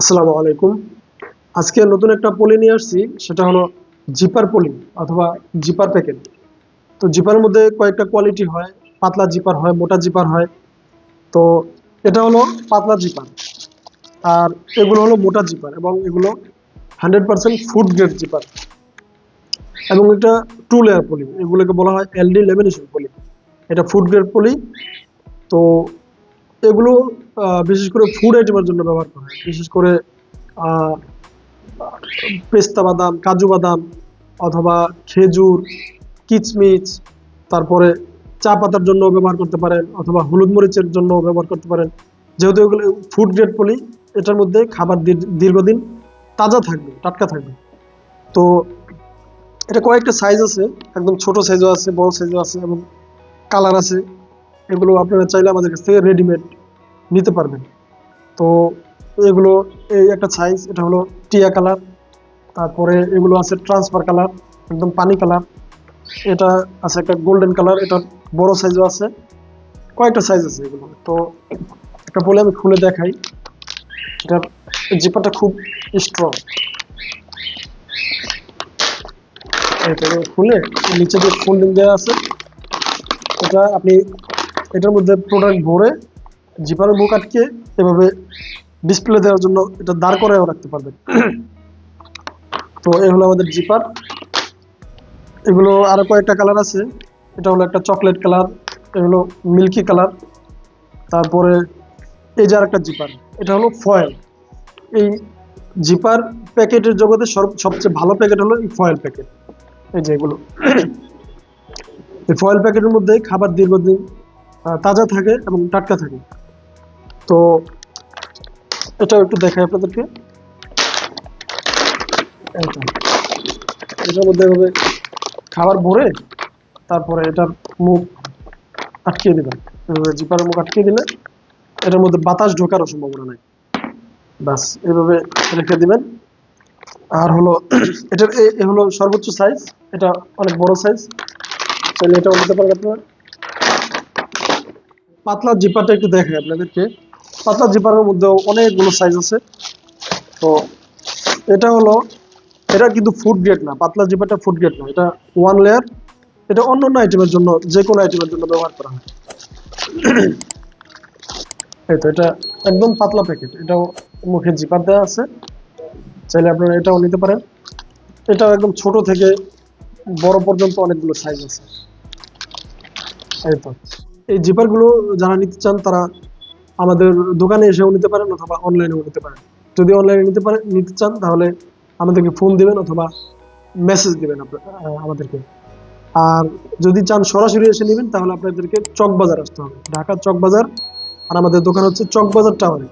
আসসালামু আলাইকুম। আজকে নতুন একটা পলি নিয়ে আসছি, সেটা হলো জিপার পলি অথবা জিপার প্যাকেট। তো জিপার মধ্যে কয়েকটা কোয়ালিটি হয়, পাতলা জিপার হয়, মোটা জিপার হয়। তো এটা হলো পাতলা জিপার। আর এগুলো হলো মোটা জিপার এবং এগুলো hundred percent food grade zipper. এবং এটা টু লেয়ার পলি, এগুলোকে বলা হয় এলডি লেমিনেশন পলি। এটা ফুড গ্রেড পলি। তো এগুলো বিশেষ করে ফুড আইটেমের জন্য ব্যবহার করা হয়। বিশেষ করে পেস্তা বাদাম, কাজু বাদাম, অথবা খেজুর, কিচমিচ, তারপরে চা পাতার জন্য ব্যবহার করতে পারেন, অথবা হলুদ মরিচের জন্য ব্যবহার করতে পারেন। যেহেতু এগুলো ফুড গ্রেড পলি, এটার মধ্যে খাবার দীর্ঘদিন তাজা থাকবে, টাটকা থাকবে। তো এটা কয়েকটা সাইজ আছে, একদম ছোট সাইজও আছে, বড় সাইজও আছে এবং কালার আছে। এগুলো আপনারা চাইলে আমাদের কাছ থেকে রেডিমেড নিতে পারবেন। তো এগুলো, এই একটা সাইজ এটা হলো টিয়া কালার তারপরে এগুলো আছে ট্রান্সফার কালার একদম পানি কালার এটা আছে একটা গোল্ডেন কালার এটা বড় সাইজও আছে, কয়েকটা সাইজ আছে এগুলো। তো একটা বলে আমি খুলে দেখাই, এটার জিপারটা খুব স্ট্রং এটা খুলে নিচে যে ফোল্ডিং দেওয়া আছে, এটা আপনি এটার মধ্যে প্রোডাক্ট ভরে জিপারের মুখ আটকে এভাবে ডিসপ্লে দেওয়ার জন্য এটা দাঁড় করেও রাখতে পারবেন তো এই হলো আমাদের জিপার এগুলো আরও কয়েকটা কালার আছে। এটা হলো একটা চকলেট কালার এগুলো মিল্কি কালার তারপরে এই যে আরেকটা জিপার এটা হলো ফয়েল এই জিপার প্যাকেটের জগতে সব- সবচেয়ে ভালো প্যাকেট হলো এই ফয়েল প্যাকেট এই যে এগুলো। এই ফয়েল প্যাকেটের মধ্যে খাবার দীর্ঘদিন তাজা থাকে এবং টাটকা থাকে। তো এটাও একটু দেখাই আপনাদেরকে। এটার মধ্যে এভাবে খাবার ভরে তারপরে এটার মুখ আটকিয়ে দিবেন। জিপারের মুখ আটকিয়ে দিলে এটার মধ্যে বাতাস ঢোকারও সম্ভাবনা নাই। বাস এভাবে রেখে দিবেন। আর হলো, এটার এ হলো সর্বোচ্চ সাইজ এটা অনেক বড় সাইজ তাহলে এটাও নিতে পারেন আপনারা। পাতলা জিপারটা একটু দেখাই আপনাদেরকে। পাতলা জিপারের মধ্যে অনেকগুলো সাইজ আছে। তো এটা হলো, এটা কিন্তু ফুড গ্রেড না, পাতলা জিপারটা ফুড গ্রেড না। এটা ওয়ান লেয়ার এটা অন্য অন্য আইটেমের জন্য যে কোনো আইটেমের জন্য ব্যবহার করা হয়। এই তো, এটা একদম পাতলা প্যাকেট এটাও মুখে জিপার দেওয়া আছে। চাইলে আপনারা এটাও নিতে পারেন। এটাও একদম ছোট থেকে বড় পর্যন্ত অনেকগুলো সাইজ আছে। এই তো, এই জিপারগুলো যারা নিতে চান, তারা আমাদের দোকানে এসেও নিতে পারেন অথবা অনলাইনেও নিতে পারেন। যদি অনলাইনে নিতে পারেন নিতে চান, তাহলে আমাদেরকে ফোন দিবেন অথবা মেসেজ দিবেন আমাদেরকে। আর যদি চান সরাসরি এসে নেবেন, তাহলে আপনাদেরকে চকবাজার আসতে হবে। ঢাকা চকবাজার, আর আমাদের দোকান হচ্ছে চকবাজার টাওয়ারে